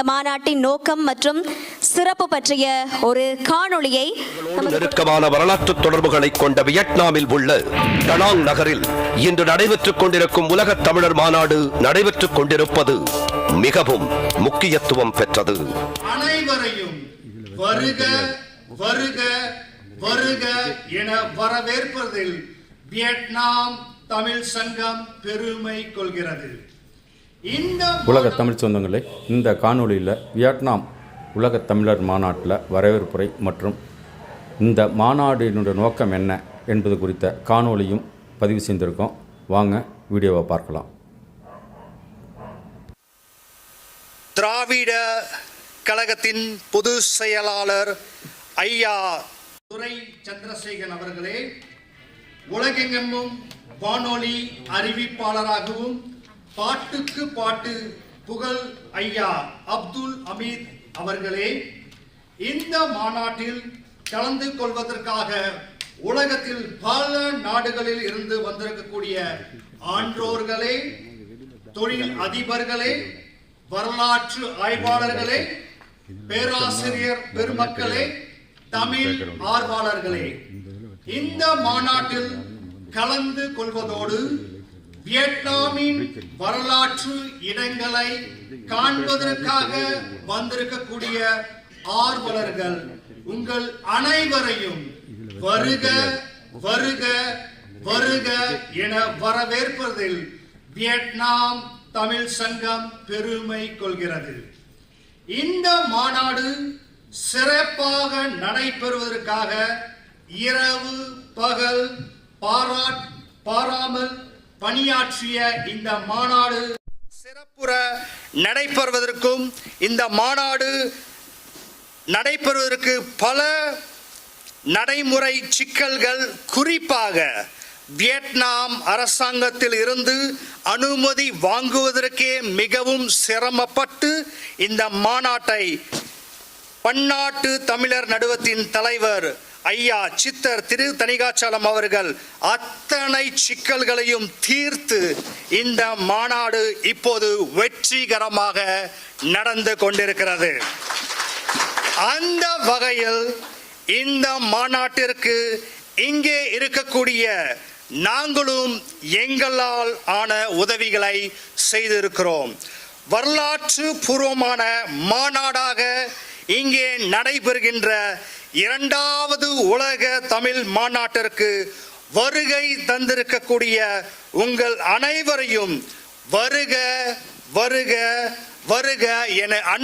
இந்த மாநாட்டின் நோக்கம் மற்றும் சிறப்பு பற்றிய ஒரு காணொளியை நெருக்கமான வரலாற்று தொடர்புகளை கொண்ட வியட்நாமில் உள்ள டனாங் நகரில் இன்று நடைபெற்றுக் கொண்டிருக்கும் உலகத் தமிழர் மாநாடு நடைபெற்றுக் கொண்டிருப்பது மிகவும் முக்கியத்துவம் பெற்றது. அனைவரையும் வருக வருக வருக என வரவேற்பதில் வியட்நாம் தமிழ் சங்கம் பெருமை கொள்கிறது. உலக தமிழ் சொந்தங்களே இந்த காணொலியில் வியட்நாம் உலகத் தமிழர் மாநாட்டில் வரவேற்புரை மற்றும் இந்த மாநாடினுடைய நோக்கம் என்ன என்பது குறித்த காணொலியும் பதிவு செய்திருக்கோம். வாங்க வீடியோவை பார்க்கலாம். திராவிட கழகத்தின் பொது செயலாளர் ஐயா துரை சந்திரசேகரன் அவர்களே உலகெங்கெங்கும் வானொலி அறிவிப்பாளராகவும் பாட்டுக்கு பாட்டு புகழ் ஐயா அப்துல் அமீத் அவர்களே இந்த மாநாட்டில் கலந்து கொள்வதற்காக உலகத்தில் பல நாடுகளில் இருந்து வந்திருக்கக்கூடிய ஆன்றோர்களே தொழில் அதிபர்களே வரலாற்று ஆய்வாளர்களே பேராசிரியர் பெருமக்களே தமிழ் ஆர்வலர்களே இந்த மாநாட்டில் கலந்து கொள்வதோடு வியட்நாமின் வரலாற்று இடங்களை காண்பதற்காக வந்திருக்கக்கூடிய ஆர்வலர்கள் உங்கள் அனைவரையும் வருக வருக வருக என வரவேற்பதில் வியட்நாம் தமிழ் சங்கம் பெருமை கொள்கிறது. இந்த மாநாடு சிறப்பாக நடைபெறுவதற்காக இரவு பகல் பாராட் பாராமல் பணியாற்றிய இந்த மாநாடு சிறப்புற நடைபெறுவதற்கும் இந்த மாநாடு நடைபெறுவதற்கு பல நடைமுறை சிக்கல்கள் குறிப்பாக வியட்நாம் அரசாங்கத்தில் இருந்து அனுமதி வாங்குவதற்கே மிகவும் சிரமப்பட்டு இந்த மாநாட்டை பன்னாட்டு தமிழர் நடுவத்தின் தலைவர் ஐயா சித்தர் திரு தணிகாச்சலம் அவர்கள் அத்தனை சிக்கல்களையும் தீர்த்து இந்த மாநாடு இப்போது வெற்றிகரமாக நடந்து கொண்டிருக்கிறது. அந்த வகையில் இந்த மாநாட்டிற்கு இங்கே இருக்கக்கூடிய நாங்களும் எங்களால் ஆன உதவிகளை செய்திருக்கிறோம். வரலாற்று பூர்வமான மாநாடாக இங்கே நடைபெறுகின்ற இரண்டாவது உலக தமிழ் மாநாட்டிற்கு வருகை தந்திருக்கக்கூடிய உங்கள் அனைவரையும் வருக வருக வருக என அன்